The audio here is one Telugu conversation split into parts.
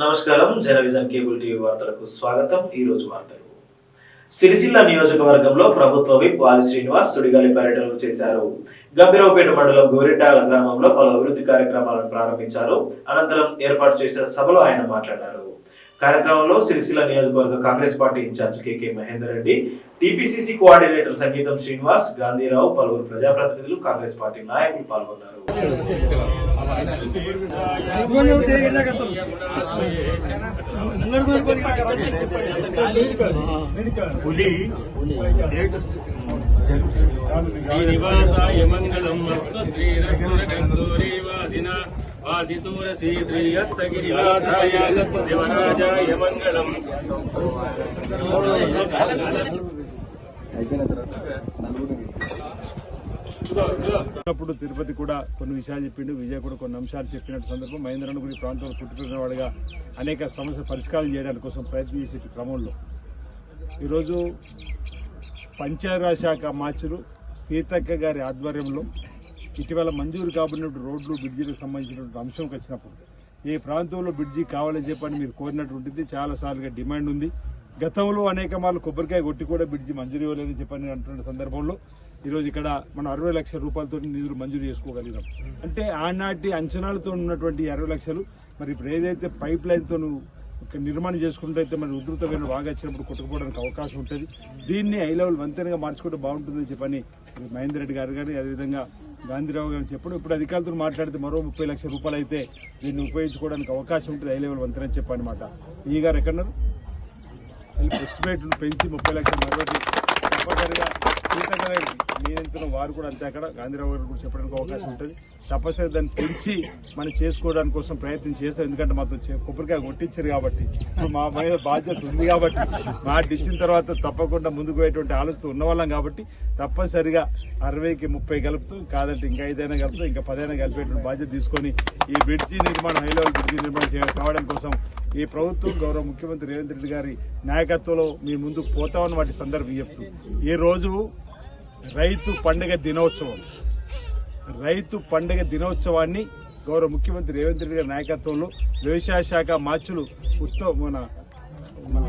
నమస్కారం. జనవిజన్ కేబుల్ టీవీ వార్తలకు స్వాగతం. ఈ రోజు వార్తలు. సిరిసిల్ల నియోజకవర్గంలో ప్రభుత్వ విప్ వాలి శ్రీనివాస్ సుడిగాలి పర్యటనలు చేశారు. గంభీరావుపేట మండలం గోరింటాల గ్రామంలో పలు అభివృద్ధి కార్యక్రమాలను ప్రారంభించారు. అనంతరం ఏర్పాటు చేసిన సభలో ఆయన మాట్లాడారు. కార్యక్రమంలో సిరిసిల్ల నియోజకవర్గ Congress party incharge KK Mahender Reddy TPCC coordinator Sangeetham Srinivas Gandhirao పలువురు ప్రజాప్రతినిధులు కాంగ్రెస్ పార్టీ నాయకులు పాల్గొన్నారు. శ్రీనివాస మంగళం అస్తు కస్తూరి వాసిన దేవరాజాయ మంగళం అప్పుడు తిరుపతి కూడా కొన్ని విషయాలు చెప్పిండు విజయ్ కూడా కొన్ని అంశాలు చెప్పినట్టు సందర్భం. మహేంద్రను గుడి ప్రాంతంలో పుట్టుకున్న వాడిగా అనేక సమస్య పరిష్కారం చేయడానికి కోసం ప్రయత్నం చేసే క్రమంలో. ఈరోజు పంచాయతీ శాఖ మార్చులు సీతక్క గారి ఆధ్వర్యంలో ఇటీవల మంజూరు కాబడినటువంటి రోడ్లు బ్రిడ్జీలకు సంబంధించినటువంటి అంశంకి వచ్చినప్పుడు ఈ ప్రాంతంలో బ్రిడ్జి కావాలని చెప్పని మీరు కోరినటువంటిది చాలా సార్లుగా డిమాండ్ ఉంది. గతంలో అనేక మార్లు కొబ్బరికాయ కొట్టి కూడా బ్రిడ్జి మంజూరు ఇవ్వలేదని చెప్పని అంటున్న సందర్భంలో ఈరోజు ఇక్కడ మనం అరవై లక్షల రూపాయలతో నిధులు మంజూరు చేసుకోగలిగినాం. అంటే ఆనాటి అంచనాలతో ఉన్నటువంటి అరవై లక్షలు మరి ఇప్పుడు ఏదైతే పైప్ లైన్తో నిర్మాణం చేసుకుంటే అయితే మరి ఉధృతమైన వాగా వచ్చినప్పుడు కొట్టుకుపోవడానికి అవకాశం ఉంటుంది. దీన్ని హై లెవెల్ వంతెనగా మార్చుకుంటే బాగుంటుందని చెప్పని మహేందర్ రెడ్డి గారు కానీ అదేవిధంగా గాంధీరావు గారు చెప్పడం ఇప్పుడు అధికారులతో మాట్లాడితే మరో ముప్పై లక్షల రూపాయలు అయితే దీన్ని ఉపయోగించుకోవడానికి అవకాశం ఉంటుంది హై లెవెల్ వంతెన అని చెప్పనమాట ఈ గారు ఎక్కడన్నారు? ఎస్టిమేట్ పెంచి ముప్పై లక్షలు మరొకటి తప్పనిసరిగా సీతక్క గారికి వారు కూడా అంతే అక్కడ. గాంధీరావు గారు కూడా చెప్పడానికి అవకాశం ఉంటుంది. తప్పనిసరి దాన్ని పెంచి మనం చేసుకోవడానికి కోసం ప్రయత్నం చేస్తాం ఎందుకంటే మాతో కొబ్బరికాయ కొట్టించారు కాబట్టి. మా మీద బాధ్యత ఉంది కాబట్టి. మాట ఇచ్చిన తర్వాత తప్పకుండా ముందుకు పోయేటువంటి ఆలోచన ఉన్నవాళ్ళం కాబట్టి తప్పనిసరిగా అరవైకి ముప్పై కలుపుతూ. కాదంటే ఇంకా ఐదైనా కలుపుతూ. ఇంకా పదైనా కలిపేటువంటి బాధ్యత తీసుకొని ఈ బ్రిడ్జి నిర్మాణం హై లెవెల్ బ్రిడ్జి నిర్మాణం చేయ- కావడం కోసం ఈ ప్రభుత్వం గౌరవ ముఖ్యమంత్రి రేవంత్ రెడ్డి గారి నాయకత్వంలో మీ ముందుకు పోతామని వాటి సందర్భం చెప్తూ. ఈ రోజు రైతు పండుగ దినోత్సవం. రైతు పండుగ దినోత్సవాన్ని గౌరవ ముఖ్యమంత్రి రేవంత్ రెడ్డి గారి నాయకత్వంలో వ్యవసాయ శాఖ మార్చులు ఉత్తమ మన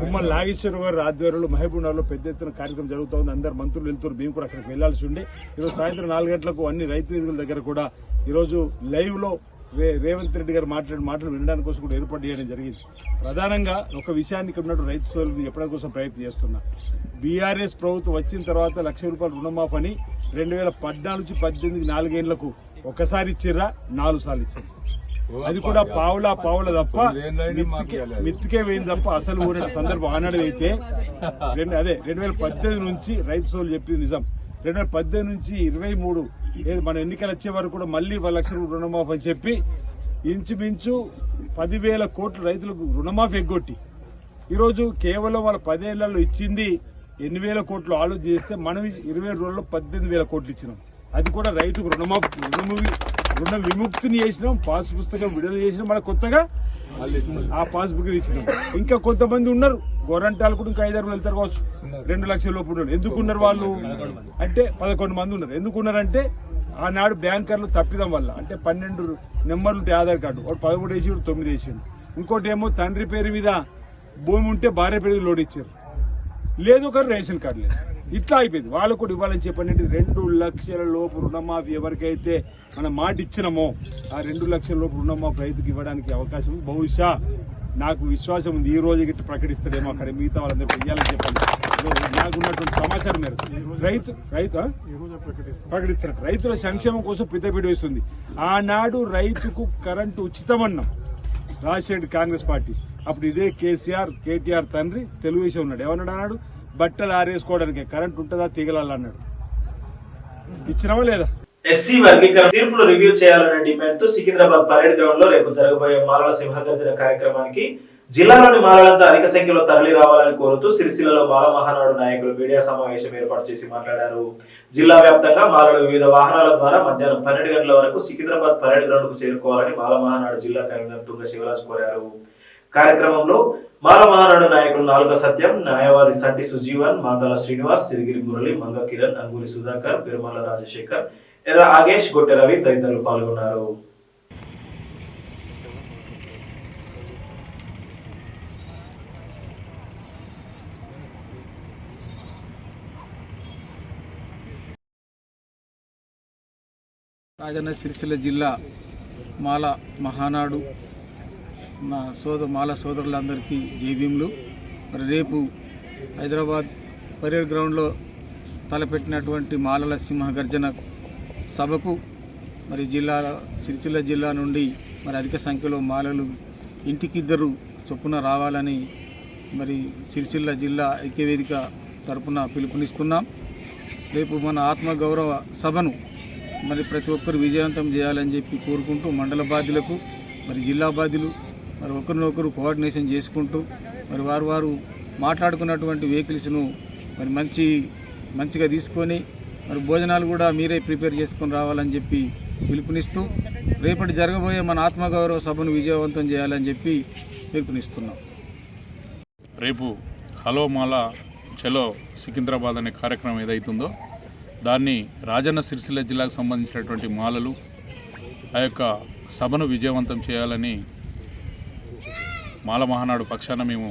ఉమ్మడి నాగేశ్వర గారి ఆధ్వర్యంలో మహబూబ్నగర్లో పెద్ద ఎత్తున కార్యక్రమం జరుగుతోంది. అందరు మంత్రులు వెళ్తున్నారు. మేము కూడా అక్కడికి వెళ్ళాల్సి ఉండే. ఈరోజు సాయంత్రం నాలుగు గంటలకు అన్ని రైతు వేదికల దగ్గర కూడా ఈరోజు లైవ్లో రేవంత్ రెడ్డి గారు మాట్లాడిన మాటలు వినడానికి కోసం కూడా ఏర్పాటు చేయడం జరిగింది. ప్రధానంగా ఒక విషయాన్ని ఇక్కడ ఉన్నట్టు రైతు సోదరులను చెప్పడం కోసం ప్రయత్నం చేస్తున్నా. బీఆర్ఎస్ ప్రభుత్వం వచ్చిన తర్వాత లక్ష రూపాయలు రుణమాఫ్ అని రెండు వేల పద్నాలుగు నుంచి పద్దెనిమిది నాలుగేళ్ళకు ఒకసారి ఇచ్చిర్రా నాలుగు సార్లు ఇచ్చారు అది కూడా పావులా పావుల తప్ప మిత్తికే- వేయింది తప్ప అసలు ఊరిన సందర్భం ఆనాడు అయితే అదే రెండు వేల పద్దెనిమిది నుంచి రైతు సోలు చెప్పింది నిజం. రెండు వేల పద్దెనిమిది నుంచి ఇరవై మూడు మన ఎన్నికలు వచ్చే వరకు కూడా మళ్ళీ వాళ్ళ లక్ష రుణమాఫీ అని చెప్పి ఇంచుమించు పదివేల కోట్లు రైతులకు రుణమాఫీ ఎగ్గొట్టి ఈరోజు కేవలం వాళ్ళ పదేళ్ళలో ఇచ్చింది ఎన్ని వేల కోట్లు ఆలోచన చేస్తే మనం ఇరవై రోజుల్లో పద్దెనిమిది వేల కోట్లు ఇచ్చినాం. అది కూడా రైతుకు రుణమాఫీ రుణము రుణ విముక్తిని చేసినాం పాస్ పుస్తకం విడుదల చేసినాం మన కొత్తగా ఆ పాస్ బుక్ ఇచ్చినాం ఇంకా కొంతమంది ఉన్నారు గొర్రెంటాలు కూడా ఇంకా ఐదారు వెళ్తారు కావచ్చు. రెండు లక్షల లోపు ఉన్నారు. ఎందుకున్నారు వాళ్ళు? అంటే పదకొండు మంది ఉన్నారు. ఎందుకున్నారంటే ఆనాడు బ్యాంకర్లు తప్పిదం వల్ల. అంటే పన్నెండు నెంబర్లు ఉంటాయి ఆధార్ కార్డు. వాడు పదమూడు వేసి తొమ్మిది వేసిండు. ఇంకోటి ఏమో తండ్రి పేరు మీద భూమి ఉంటే భార్య పేరు లోడ్ ఇచ్చారు. లేదు ఒకరు రేషన్ కార్డు లేదు. ఇట్లా అయిపోయింది. వాళ్ళు కూడా ఇవ్వాలని చెప్పండి. రెండు లక్షల లోపు రుణమాఫీ ఎవరికైతే మనం మాట ఇచ్చినామో ఆ రెండు లక్షల లోపు రుణమాఫీ రైతుకి ఇవ్వడానికి అవకాశం. బహుశా నాకు విశ్వాసం ఉంది. ఈ రోజు గిట్ట ప్రకటిస్తాడేమో అక్కడ మిగతా వాళ్ళందరూ ఇవ్వాలని చెప్పండి. నాకు ఉన్నటువంటి సమాచారం మేరకు రైతు రైతు? ప్రకటిస్తారు రైతుల సంక్షేమం కోసం పెద్దపీట వేస్తుంది. ఆనాడు రైతుకు కరెంటు ఉచితమన్నాం. Rajasekhar Congress party. అప్పుడు ఇదే కేసీఆర్ కేటీఆర్ తండ్రి తెలుగుదేశం ఉన్నాడు. ఏమన్నాడు అన్నాడు బట్టలు ఆరేసుకోవడానికి కరెంట్ ఉంటుందా తీగలాలి అన్నాడు ఇచ్చినావా లేదా? ఎస్సీ వర్గీకరణ తీర్పును రివ్యూ చేయాలనే డిమాండ్తో సికింద్రాబాద్ పరేడ్ గ్రౌండ్లో రేపు జరగబోయే మాలల సింహగర్జన కార్యక్రమానికి జిల్లాలోని మాలలంతా అధిక సంఖ్యలో తరలి రావాలని కోరుతూ సిరిసిల్లలో మాల మహానాడు నాయకులు మీడియా సమావేశం ఏర్పాటు చేసి మాట్లాడారు. జిల్లా వ్యాప్తంగా మాలలు వివిధ వాహనాల ద్వారా మధ్యాహ్నం పన్నెండు గంటల వరకు సికింద్రాబాద్ పరేడ్ గ్రౌండ్కు చేరుకోవాలని మాల మహానాడు జిల్లా కన్వీనర్ తుంగ శివరాజ్ కోరారు. కార్యక్రమంలో మాల మహానాడు నాయకులు నాలుగ సత్యం న్యాయవాది సట్టి సుజీవన్ మాదాల శ్రీనివాస్ సిరిగిరి మురళి మంగ కిరణ్ అంగూరి సుధాకర్ పెరుమాల రాజశేఖర్ ఎర్ర ఆగేష్ గొట్టె రవి తదితరులు పాల్గొన్నారు. రాజన్న సిరిసిల్ల జిల్లా మాల మహానాడు నా సోద మాల సోదరులందరికీ జైభీములు మరి రేపు హైదరాబాద్ పరేడ్ గ్రౌండ్లో తలపెట్టినటువంటి మాలల సింహ గర్జన సభకు మరి జిల్లా సిరిసిల్ల జిల్లా నుండి మరి అధిక సంఖ్యలో మాలలు ఇంటికిద్దరు చొప్పున రావాలని మరి సిరిసిల్ల జిల్లా ఐక్యవేదిక తరపున పిలుపునిస్తున్నాం. రేపు మన ఆత్మగౌరవ సభను మరి ప్రతి ఒక్కరు విజయవంతం చేయాలని చెప్పి కోరుకుంటూ మండల బాధ్యులకు మరి జిల్లా బాధ్యులు మరి ఒకరినొకరు కోఆర్డినేషన్ చేసుకుంటూ మరి వారు వారు మాట్లాడుకున్నటువంటి వెహికల్స్ను మరి మంచి మంచిగా తీసుకొని మరి భోజనాలు కూడా మీరే ప్రిపేర్ చేసుకొని రావాలని చెప్పి పిలుపునిస్తూ రేపటి జరగబోయే మన ఆత్మగౌరవ సభను విజయవంతం చేయాలని చెప్పి పిలుపునిస్తున్నాం. రేపు హలో మాలా చలో సికింద్రాబాద్ అనే కార్యక్రమం ఏదైతుందో దాన్ని రాజన్న సిరిసిల్ల జిల్లాకు సంబంధించినటువంటి మాలలు ఆ యొక్క సభను విజయవంతం చేయాలని మాల మహానాడు పక్షాన మేము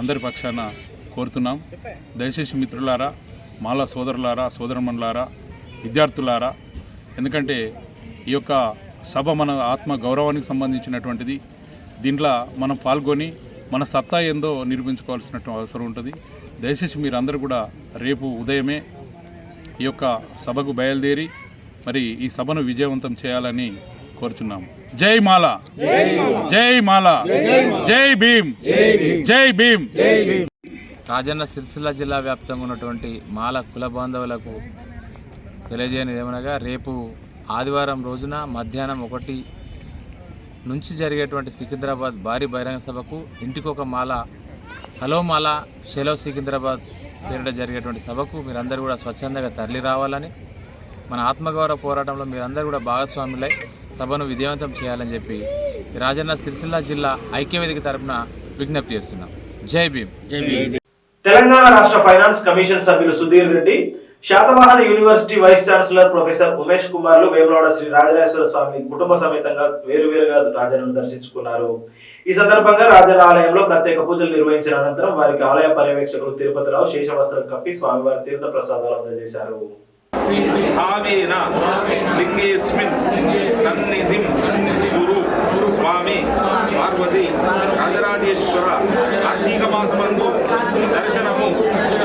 అందరి పక్షాన కోరుతున్నాం. దయచేసి మిత్రులారా మాల సోదరులారా సోదరమణులారా విద్యార్థులారా ఎందుకంటే ఈ యొక్క సభ మన ఆత్మ గౌరవానికి సంబంధించినటువంటిది. దీంట్లో మనం పాల్గొని మన సత్తా ఏందో నిరూపించుకోవాల్సిన అవసరం ఉంటుంది. దయచేసి మీరందరూ కూడా రేపు ఉదయమే ఈ యొక్క సభకు బయలుదేరి మరి ఈ సభను విజయవంతం చేయాలని కోరుతున్నాము జై మాల. జై మాల. జై భీమ్. జై భీమ్. రాజన్న సిరిసిల్ల జిల్లా వ్యాప్తంగా ఉన్నటువంటి మాల కుల బాంధవులకు తెలియజేయనిది ఏమనగా రేపు ఆదివారం రోజున మధ్యాహ్నం ఒకటి నుంచి జరిగేటువంటి సికింద్రాబాద్ భారీ బహిరంగ సభకు ఇంటికొక మాల హలో మాల చెలో సికింద్రాబాద్ పేరిట జరిగేటువంటి సభకు మీరందరూ కూడా స్వచ్ఛందంగా తరలి రావాలని మన ఆత్మగౌరవ పోరాటంలో మీరందరూ కూడా భాగస్వాములై సభను విజయవంతం చేయాలని చెప్పి రాజన్న సిరిసిల్ల జిల్లా ఐక్యవేదిక తరపున విజ్ఞప్తి చేస్తున్నాం. జై భీమ్. తెలంగాణ రాష్ట్ర ఫైనాన్స్ కమిషన్ సభ్యులు Sudheer Reddy Satavahana university vice chancellor professor Umesh కుమార్లు Vemulawada Shri Rajarajeshwara స్వామిని కుటుంబ సమేతంగా వేరువేరుగా రాజన్నను దర్శించుకున్నారు. ఈ సందర్భంగా రాజన్న ఆలయంలో ప్రత్యేక పూజలు నిర్వహించిన అనంతరం వారికి ఆలయ పర్యవేక్షకులు తిరుపతిరావు శేషవస్త్రం కప్పి స్వామివారి తీర్థ ప్రసాదాలు అందజేశారు. భావేన లింగేస్మిన్ సన్నిధిం గురు స్వామి పార్వతి రాజరాజేశ్వర కార్తీక మాసమందు దర్శనము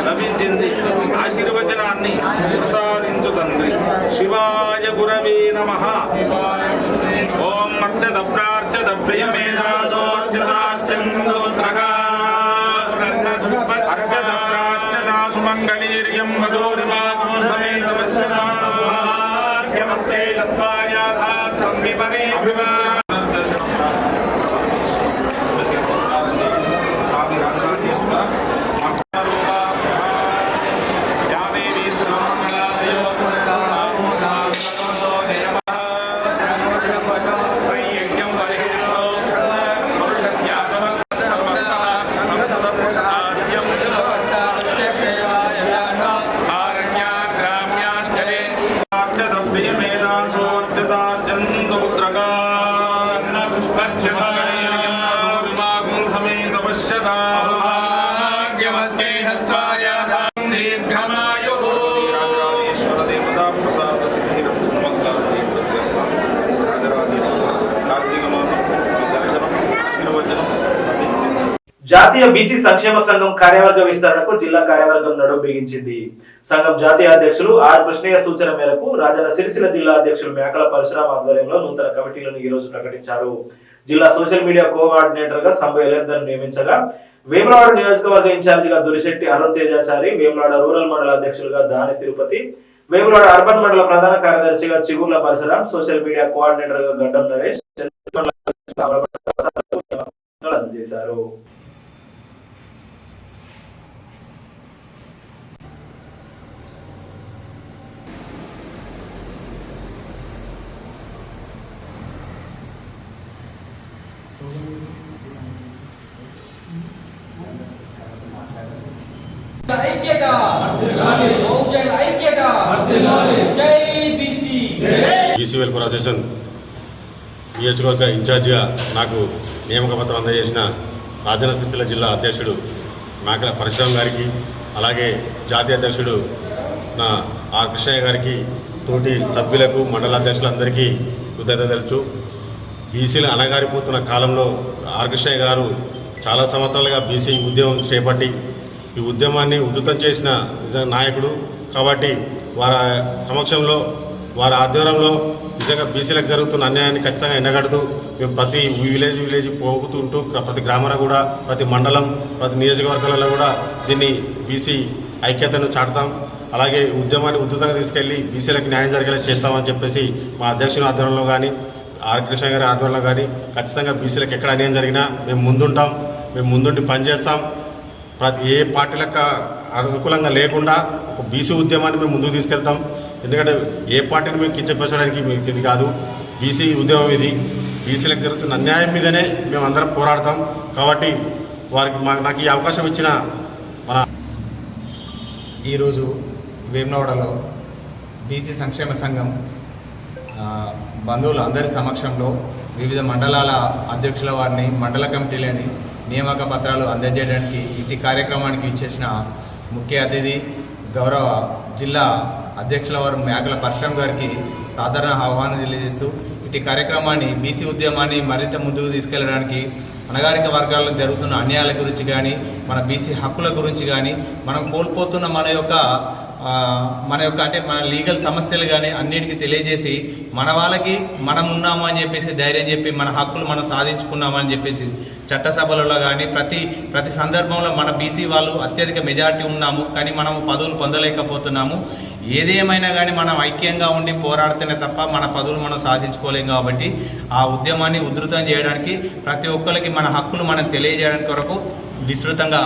లభించింది. ఆశీర్వచనాన్ని జాతీయ బీసీ సంక్షేమ సంఘం కార్యవర్గ విస్తరణకు జిల్లా కార్యవర్గం నడుం బిగించింది. సంఘం జాతీయ అధ్యక్షులు ఆర్ కృష్ణయ్య సూచన మేరకు రాజన్న సిరిసిల్ల జిల్లా అధ్యక్షులు మేకల పరశురామ్ ఆధ్వర్యంలో నూతన కమిటీలను ఈ రోజు ప్రకటించారు. జిల్లా సోషల్ మీడియా కోఆర్డినేటర్గా సంబ నియమించగా వేములవాడ నియోజకవర్గ ఇన్ఛార్జిగా దులిశెట్టి అరుణ్ తేజాచారి వేములవాడ రూరల్ మండల అధ్యక్షులుగా దాని తిరుపతి వేములవాడ అర్బన్ మండల ప్రధాన కార్యదర్శిగా చిగుర్ల పరశురాం సోషల్ మీడియా కోఆర్డినేటర్గా గడ్డం నరేష్ అందజేశారు. ఐక్యత. బహుజన్ ఐక్యత. జై బీసీ. నియోజకవర్గ ఇన్ఛార్జిగా నాకు నియామక పత్రం అందజేసిన రాజన సిరిసిల్ల జిల్లా అధ్యక్షుడు మేకల పరశురామ్ గారికి అలాగే జాతీయ అధ్యక్షుడు నా ఆర్ కృష్ణయ్య గారికి తోటి సభ్యులకు మండల అధ్యక్షులందరికీ కృతజ్ఞత తెలుసు బీసీలు అణగారిపోతున్న కాలంలో ఆర్ కృష్ణయ్య గారు చాలా సంవత్సరాలుగా బీసీ ఉద్యమం చేపట్టి ఈ ఉద్యమాన్ని ఉధృతం చేసిన నిజంగా నాయకుడు కాబట్టి వారి సమక్షంలో వారి ఆధ్వర్యంలో నిజంగా బీసీలకు జరుగుతున్న అన్యాయాన్ని ఖచ్చితంగా ఎండగడుతూ మేము ప్రతి విలేజ్ విలేజ్ పోగుతుంటూ ప్రతి గ్రామాన కూడా ప్రతి మండలం ప్రతి నియోజకవర్గాలలో కూడా దీన్ని బీసీ ఐక్యతను చాటుతాం. అలాగే ఉద్యమాన్ని ఉధృతంగా తీసుకెళ్ళి బీసీలకు న్యాయం జరిగేలా చేస్తామని చెప్పేసి మా అధ్యక్షుని ఆధ్వర్యంలో కానీ ఆర్కృష్ణ గారి ఆధ్వర్యంలో కానీ ఖచ్చితంగా బీసీలకు ఎక్కడ అన్యాయం జరిగినా మేము ముందుంటాం. మేము ముందుండి పనిచేస్తాం. ఏ పార్టీలకు అనుకూలంగా లేకుండా ఒక బీసీ ఉద్యమాన్ని మేము ముందుకు తీసుకెళ్తాం. ఎందుకంటే ఏ పార్టీని మేము కించపరచడానికి మీకు ఇది కాదు. బీసీ ఉద్యమం ఇది. బీసీలకు జరుగుతున్న అన్యాయం మీదనే మేము అందరం పోరాడతాం. కాబట్టి వారికి మా నాకు ఈ అవకాశం ఇచ్చిన మన ఈరోజు వేమనవాడలో బీసీ సంక్షేమ సంఘం బంధువులు అందరి సమక్షంలో వివిధ మండలాల అధ్యక్షుల వారిని మండల కమిటీలని నియామక పత్రాలు అందజేయడానికి ఇటు కార్యక్రమానికి ఇచ్చేసిన ముఖ్య అతిథి గౌరవ జిల్లా అధ్యక్షుల వారు మేకల పరశురామ్ గారికి సాధారణ ఆహ్వానం తెలియజేస్తూ ఇటు కార్యక్రమాన్ని బీసీ ఉద్యమాన్ని మరింత ముందుకు తీసుకెళ్ళడానికి అణగారిక వర్గాల్లో జరుగుతున్న అన్యాయాల గురించి కానీ మన బీసీ హక్కుల గురించి కానీ మనం కోల్పోతున్న మన యొక్క మన యొక్క అంటే మన లీగల్ సమస్యలు కానీ అన్నిటికీ తెలియజేసి మన వాళ్ళకి మనం ఉన్నాము అని చెప్పేసి ధైర్యం చెప్పి మన హక్కులు మనం సాధించుకున్నామని చెప్పేసి చట్టసభలలో కానీ ప్రతి ప్రతి సందర్భంలో మన బీసీ వాళ్ళు అత్యధిక మెజారిటీ ఉన్నాము కానీ మనం పదవులు పొందలేకపోతున్నాము. ఏదేమైనా కానీ మనం ఐక్యంగా ఉండి పోరాడితేనే తప్ప మన పదవులు మనం సాధించుకోలేం కాబట్టి ఆ ఉద్యమాన్ని ఉధృతం చేయడానికి ప్రతి ఒక్కరికి మన హక్కులు మనం తెలియజేయడానికి కొరకు విస్తృతంగా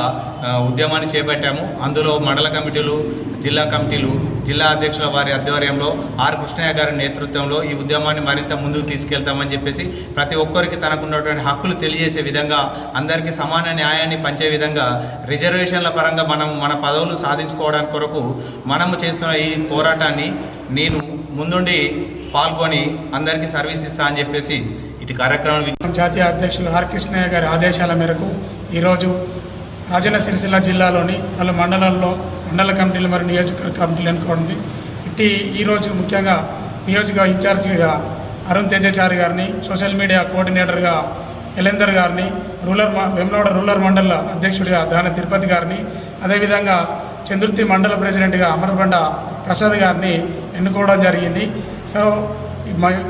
ఉద్యమాన్ని చేపట్టాము. అందులో మండల కమిటీలు జిల్లా కమిటీలు జిల్లా అధ్యక్షుల వారి ఆధ్వర్యంలో ఆర్ కృష్ణయ్య గారి నేతృత్వంలో ఈ ఉద్యమాన్ని మరింత ముందుకు తీసుకెళ్తామని చెప్పేసి ప్రతి ఒక్కరికి తనకున్నటువంటి హక్కులు తెలియజేసే విధంగా అందరికీ సమాన న్యాయాన్ని పంచే విధంగా రిజర్వేషన్ల పరంగా మనం మన పదవులు సాధించుకోవడానికి కొరకు మనము చేస్తున్న ఈ పోరాటాన్ని నేను ముందుండి పాల్గొని అందరికీ సర్వీస్ ఇస్తా అని చెప్పేసి ఇటు కార్యక్రమం జాతీయ అధ్యక్షులు ఆర్ కృష్ణయ్య గారి ఆదేశాల మేరకు ఈరోజు రాజన్న సిరిసిల్ల జిల్లాలోని పలు మండలాల్లో మండల కమిటీలు మరియు నియోజకవర్గ కమిటీలు ఎన్నుకోండి ఇట్టి ఈరోజు ముఖ్యంగా నియోజక ఇన్ఛార్జిగా అరుణ్ తేజచారి గారిని సోషల్ మీడియా కోఆర్డినేటర్గా ఎలేందర్ గారిని రూరల్ వెమ్లవాడ రూరల్ మండల అధ్యక్షుడిగా దాని తిరుపతి గారిని అదేవిధంగా చంద్రుతి మండల ప్రెసిడెంట్గా అమరబండ ప్రసాద్ గారిని ఎన్నుకోవడం జరిగింది. సో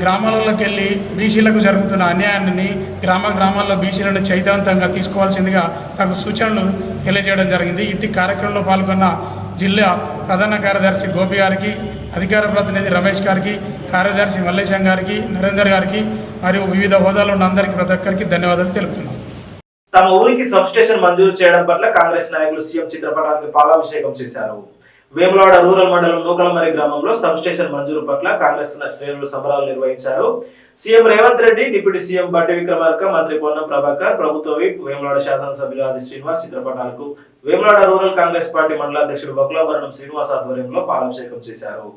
గ్రామాలలోకి వెళ్ళి బీసీలకు జరుగుతున్న అన్యాయాన్ని గ్రామ గ్రామాల్లో బీసీలను చైతవంతంగా తీసుకోవాల్సిందిగా తగు సూచనలు తెలియజేయడం జరిగింది. ఇంటి కార్యక్రమంలో పాల్గొన్న జిల్లా ప్రధాన కార్యదర్శి గోపి గారికి అధికార ప్రతినిధి రమేష్ గారికి కార్యదర్శి మల్లేశం గారికి నరేందర్ గారికి మరియు వివిధ హోదాలో ఉన్న అందరికీ ప్రతి ఒక్కరికి ధన్యవాదాలు తెలుపుతున్నాం. తమ ఊరికి సబ్స్టేషన్ మంజూరు చేయడం పట్ల కాంగ్రెస్ నాయకులు సీఎం చిత్రపటానికి పాలాభిషేకం చేశారు. వేములవాడ రూరల్ మండలం నూకలమరి గ్రామంలో సబ్స్టేషన్ మంజూరు పట్ల కాంగ్రెస్ శ్రేణులు సంబరాలు నిర్వహించారు. CM Revanth Reddy deputy CM Bhatti Vikramarka మంత్రి పొన్నం ప్రభాకర్ ప్రభుత్వ విప్ వేములవాడ శాసనసభ్యులు ఆది శ్రీనివాస్ చిత్రపటాలకు వేములవాడ రూరల్ కాంగ్రెస్ పార్టీ మండలాధ్యక్షుడు బకులవరణం బకులాభరణం శ్రీనివాస్ ఆధ్వర్యంలో పాలాభిషేకం చేశారు.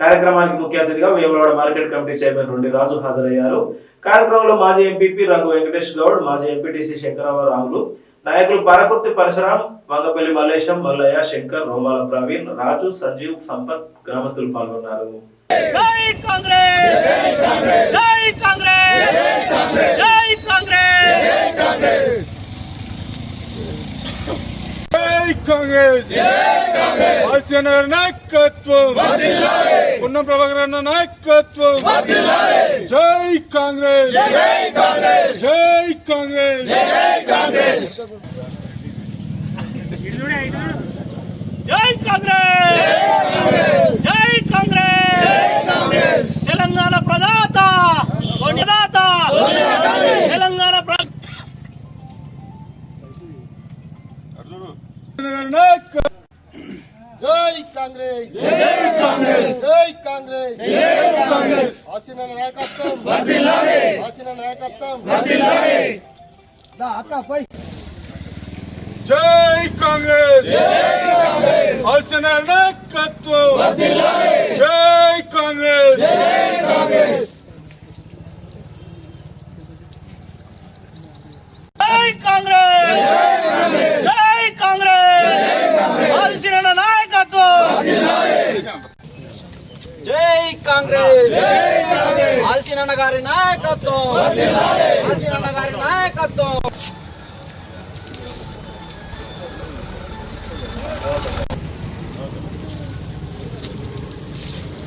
కార్యక్రమానికి ముఖ్య అతిథిగా వేములవాడ మార్కెట్ కమిటీ చైర్మన్ నుండి రాజు హాజరయ్యారు. కార్యక్రమంలో మాజీ ఎంపీపీ రంగు వెంకటేష్ గౌడ్ మాజీ ఎంపీటీసీ శంకరరావు రాములు నాయకులు పరకుర్తి పరశురాం వంగపల్లి మల్లేశం మల్లయ్య శంకర్ రోమాల ప్రవీణ్ రాజు సంజీవ్ సంపత్ గ్రామస్తులు పాల్గొన్నారు. జై కాంగ్రెస్ ఆశీన నాయకత్వం పున్నం ప్రభాకర్ అన్న నాయకత్వం జై కాంగ్రెస్ జై కాంగ్రెస్ జై కాంగ్రెస్ జై కాంగ్రెస్ తెలంగాణ ప్రదాత ప్రదాత తెలంగాణ జై కాంగ్రెస్. జై కాంగ్రెస్. జై కాంగ్రెస్ జై కాంగ్రెస్ ఆశీన నాయకత్వం. వర్ధిల్లాలి నాయకత్వం. వర్ధిల్లాలి దా అక్క పై జై కాంగ్రెస్. జై కాంగ్రెస్ నాయకత్వం. వర్ధిల్లాలి జై కాంగ్రెస్ జై కాంగ్రెస్ జై కాంగ్రెస్. జై కాంగ్రెస్ ఆదిశీలన నాయకత్వం జై కాంగ్రెస్ ఆల్సినన్న గారి నాయకత్వం ఆల్సినన్న గారి నాయకత్వం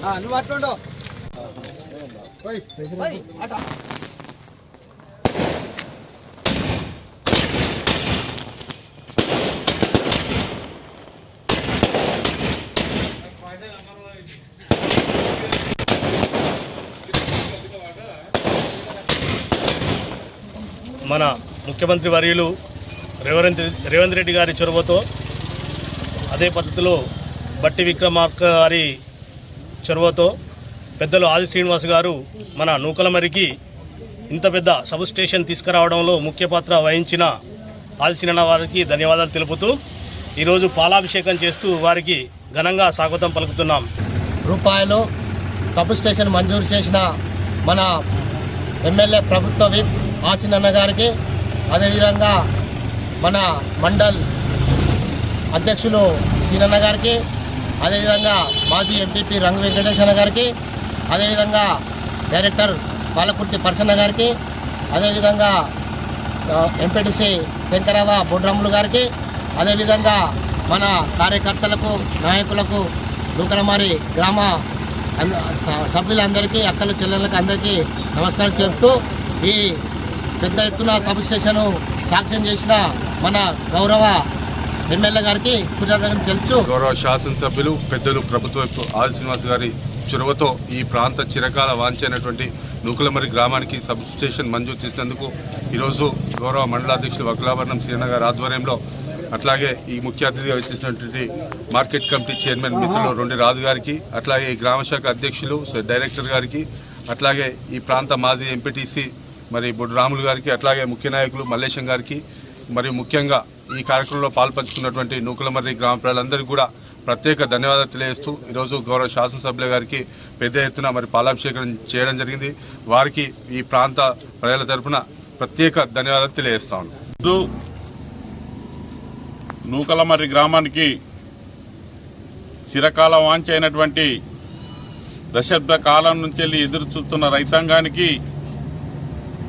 ఆ, నువ్వు అట్లుండవు అట మన ముఖ్యమంత్రి వర్యులు రేవంత్ రేవంత్ రెడ్డి గారి చొరవతో అదే పద్ధతిలో బట్టి విక్రమార్క గారి చొరవతో పెద్దలు ఆది శ్రీనివాస్ గారు మన నూకలమరికి ఇంత పెద్ద సబ్ స్టేషన్ తీసుకురావడంలో ముఖ్య పాత్ర వహించిన ఆదిశీనన్న వారికి ధన్యవాదాలు తెలుపుతూ ఈరోజు పాలాభిషేకం చేస్తూ వారికి ఘనంగా స్వాగతం పలుకుతున్నాం. రూపాయలు సబ్ స్టేషన్ మంజూరు చేసిన మన ఎమ్మెల్యే ప్రభుత్వ విప్ ఆసినన్న గారికి అదేవిధంగా మన మండల్ అధ్యక్షులు సీనన్న గారికి అదేవిధంగా మాజీ ఎంపీపీ రంగు వెంకటేశ్వర గారికి అదేవిధంగా డైరెక్టర్ పాలకుర్తి పర్సన్న గారికి అదేవిధంగా ఎంపీటీసీ శంకరవ బొడ్రమ్ములు గారికి అదేవిధంగా మన కార్యకర్తలకు నాయకులకు దూకలమారి గ్రామ సభ్యులందరికీ అక్కల చెల్లెళ్ళకి అందరికీ నమస్కారం చెప్తూ ఈ పెద్ద ఎత్తున సబ్ స్టేషన్ సాక్ష్యం చేసిన మన గౌరవ ఎమ్మెల్యే గారికి కృతజ్ఞతలు తెలుసు గౌరవ శాసనసభ్యులు పెద్దలు ప్రభుత్వ వైపు ఆది శ్రీనివాస్ గారి చొరవతో ఈ ప్రాంత చిరకాల వాంఛైనటువంటి నూకులమరి గ్రామానికి సబ్ స్టేషన్ మంజూరు చేసినందుకు ఈరోజు గౌరవ మండలాధ్యక్షులు వకులాభరణం సీన గారి ఆధ్వర్యంలో అట్లాగే ఈ ముఖ్య అతిథిగా వచ్చేసినటువంటి మార్కెట్ కమిటీ చైర్మన్ మిత్రులు రెండు రాజు గారికి అట్లాగే ఈ గ్రామ శాఖ అధ్యక్షులు డైరెక్టర్ గారికి అట్లాగే ఈ ప్రాంత మాజీ ఎంపీటీసీ మరి బొడ్డు రాములు గారికి అట్లాగే ముఖ్య నాయకులు మల్లేశం గారికి మరియు ముఖ్యంగా ఈ కార్యక్రమంలో పాల్పంచుకున్నటువంటి నూకలమర్రి గ్రామ ప్రజలందరికీ కూడా ప్రత్యేక ధన్యవాదాలు తెలియజేస్తూ ఈరోజు గౌరవ శాసనసభ్యుల గారికి పెద్ద ఎత్తున మరి పాలాభిషేకం చేయడం జరిగింది. వారికి ఈ ప్రాంత ప్రజల తరపున ప్రత్యేక ధన్యవాదాలు తెలియజేస్తా ఉన్నాను నూకలమర్రి గ్రామానికి చిరకాల వాంఛ అయినటువంటి దశాబ్ద కాలం నుంచి వెళ్ళి ఎదురు చూస్తున్న రైతాంగానికి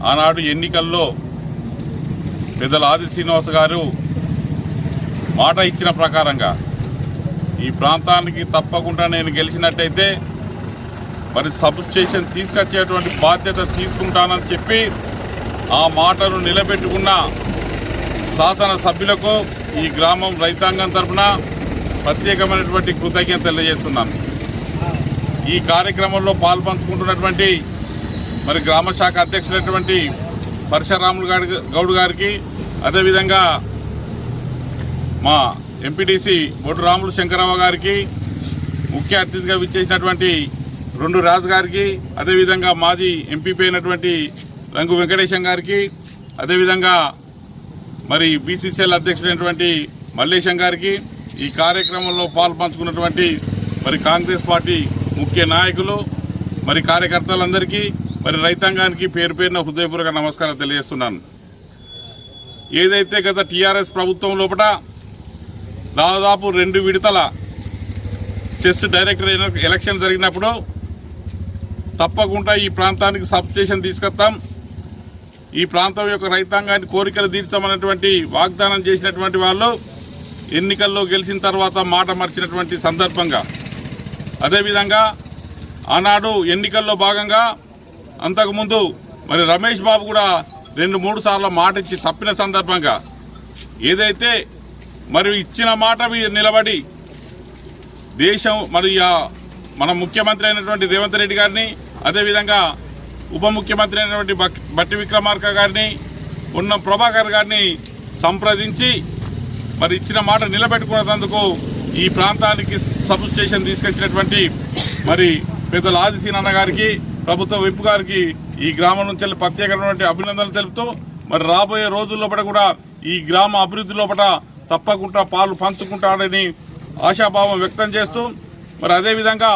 ఆనాడు ఎన్నికల్లో పెద్దల ఆది శ్రీనివాస్ గారు మాట ఇచ్చిన ప్రకారంగా ఈ ప్రాంతానికి తప్పకుండా నేను గెలిచినట్టయితే మరి సబ్ స్టేషన్ తీసుకొచ్చేటువంటి బాధ్యత తీసుకుంటానని చెప్పి ఆ మాటను నిలబెట్టుకున్న శాసన సభ్యులకు ఈ గ్రామం రైతాంగం తరఫున ప్రత్యేకమైనటువంటి కృతజ్ఞత తెలియజేస్తున్నాను. ఈ కార్యక్రమంలో పాల్పంచుకుంటున్నటువంటి మరి గ్రామ శాఖ అధ్యక్షులైనటువంటి పరశురాములు గారి గౌడ్ గారికి అదేవిధంగా మా ఎంపీటీసీ బొడ్డు రాములు శంకరరావు గారికి ముఖ్య అతిథిగా విచ్చేసినటువంటి రెండు రాజు గారికి అదేవిధంగా మాజీ ఎంపీపీ అయినటువంటి రంగు వెంకటేశం గారికి అదేవిధంగా మరి బీసీసీఎల్ అధ్యక్షుడైనటువంటి మల్లేశం గారికి ఈ కార్యక్రమంలో పాల్పంచుకున్నటువంటి మరి కాంగ్రెస్ పార్టీ ముఖ్య నాయకులు మరి కార్యకర్తలందరికీ మరి రైతాంగానికి పేరు పేరున హృదయపూర్వక నమస్కారం తెలియజేస్తున్నాను. ఏదైతే గత టీఆర్ఎస్ ప్రభుత్వం లోపల దాదాపు రెండు విడతల చెస్ట్ డైరెక్టర్ ఎలక్షన్ జరిగినప్పుడు తప్పకుండా ఈ ప్రాంతానికి సబ్స్టేషన్ తీసుకొస్తాం. ఈ ప్రాంతం యొక్క రైతాంగాన్ని కోరికలు తీర్చమన్నటువంటి వాగ్దానం చేసినటువంటి వాళ్ళు ఎన్నికల్లో గెలిచిన తర్వాత మాట మర్చినటువంటి సందర్భంగా. అదేవిధంగా ఆనాడు ఎన్నికల్లో భాగంగా అంతకుముందు మరి రమేష్ బాబు కూడా రెండు మూడు సార్లు మాట ఇచ్చి తప్పిన సందర్భంగా ఏదైతే మరి ఇచ్చిన మాట నిలబడి దేశం మరి మన ముఖ్యమంత్రి అయినటువంటి రేవంత్ రెడ్డి గారిని అదేవిధంగా ఉప ముఖ్యమంత్రి అయినటువంటి బట్టి విక్రమార్క గారిని ఉన్న ప్రభాకర్ గారిని సంప్రదించి మరి ఇచ్చిన మాట నిలబెట్టుకున్నందుకు ఈ ప్రాంతానికి సబ్ స్టేషన్ తీసుకొచ్చినటువంటి మరి పెద్దల ఆదిశీనన్న గారికి ప్రభుత్వ విప్ గారికి ఈ గ్రామం నుంచి ప్రత్యేకమైనటువంటి అభినందనలు తెలుపుతూ మరి రాబోయే రోజుల్లో కూడా ఈ గ్రామ అభివృద్ధి లోపల తప్పకుండా పాలు పంచుకుంటాడని ఆశాభావం వ్యక్తం చేస్తూ మరి అదేవిధంగా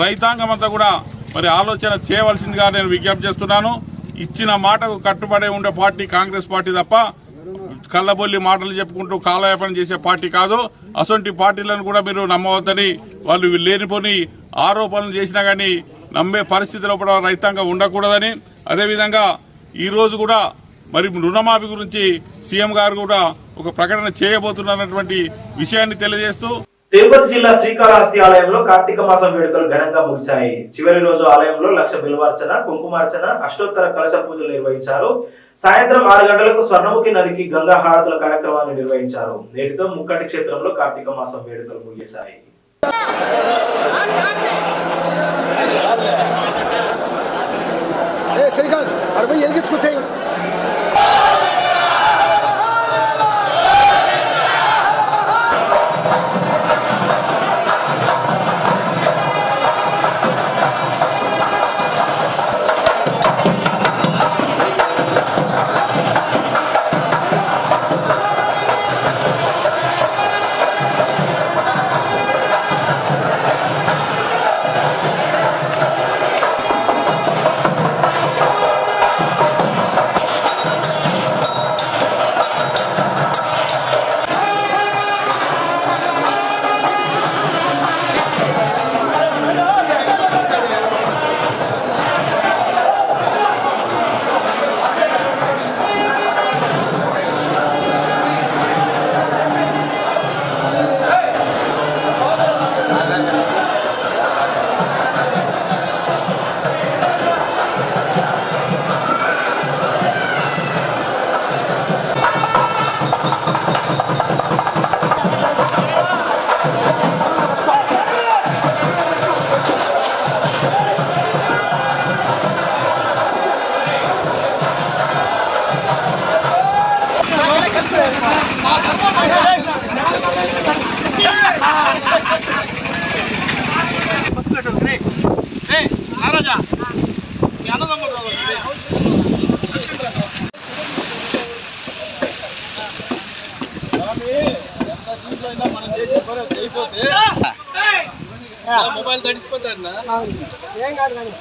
రైతాంగం అంతా కూడా మరి ఆలోచన చేయవలసిందిగా నేను విజ్ఞప్తి చేస్తున్నాను. ఇచ్చిన మాటకు కట్టుబడి ఉండే పార్టీ కాంగ్రెస్ పార్టీ తప్ప కళ్ళబొల్లి మాటలు చెప్పుకుంటూ కాలయాపన చేసే పార్టీ కాదు. అసొంటి పార్టీలను కూడా మీరు నమ్మవద్దని వాళ్ళు లేనిపోని ఆరోపణలు చేసినా కానీ నమ్మే పరిస్థితిలో కూడా రైతాంగం ఉండకూడదని అదేవిధంగా ఈ రోజు కూడా మరి రుణమాఫీ గురించి సీఎం గారు కూడా ఒక ప్రకటన చేయబోతున్నారన్నటువంటి విషయాన్ని తెలియజేస్తూ తిరుపతి జిల్లా శ్రీకాళహస్తి ఆలయంలో కార్తీక మాసం వేడుకలు ఘనంగా ముగిశాయి. చివరి రోజు ఆలయంలో లక్ష బిల్వార్చన కుంకుమార్చన అష్టోత్తర కలశ పూజలు నిర్వహించారు. సాయంత్రం ఆరు గంటలకు స్వర్ణముఖి నదికి గంగా హారతుల కార్యక్రమాన్ని నిర్వహించారు. నేటితో ముక్కటి క్షేత్రంలో కార్తీక మాసం వేడుకలు ముగిశాయి. 예, 세리간, 여러분, 얘기 주고 생 మొబైల్ తడిచిపోతాడు ఏం కాదు కానీ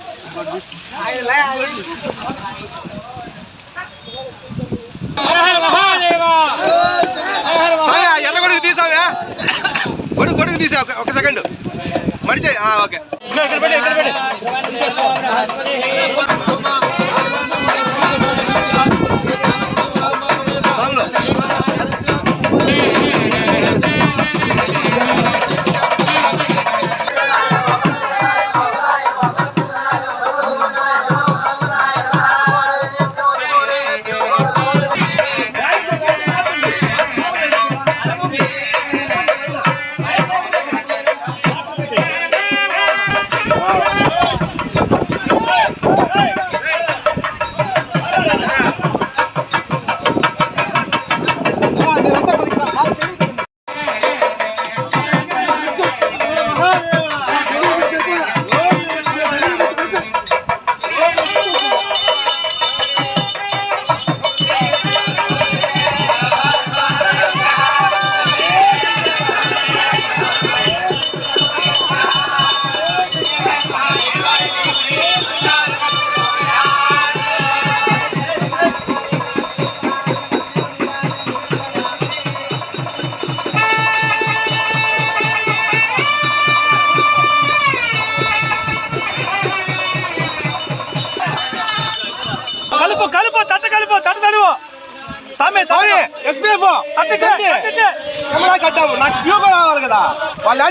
తీసావా కొడుకు కొడుకు తీసా ఒక సెకండ్ మడిచే ఓకే ఇక్కడ పెట్టి ఇక్కడ పెట్టి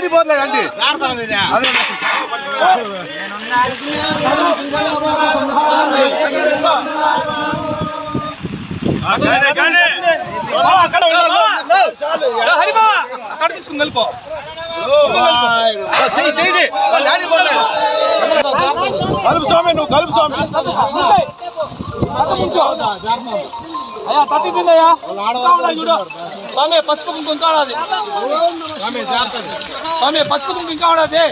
వాళ్ళు ఆడిపోతున్నారు అండి అదే హరిబా అక్కడ తీసుకుని వెళ్ళిపో చెయ్యి చెయ్యి వాళ్ళు ఆడిపోతున్నారు కలుపు స్వామి నువ్వు కలుపు స్వామి అయ్యా తప్పిపోయిందయ్యా చూడు స్వామి పసుపు కుంకుమ ఇంకా ఆడాది స్వామి పసుపు కుంకుమ ఇంకా ఆడాది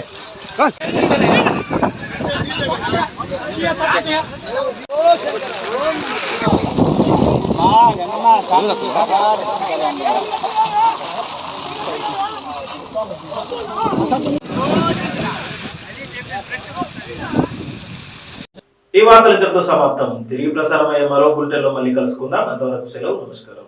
ఈ వార్తలు ఇంతటితో సమాప్తం. తిరిగి ప్రసారం అయ్యే మరో బులెటిన్లో మళ్ళీ కలుసుకుందాం. అంతవరకు సెలవు నమస్కారం.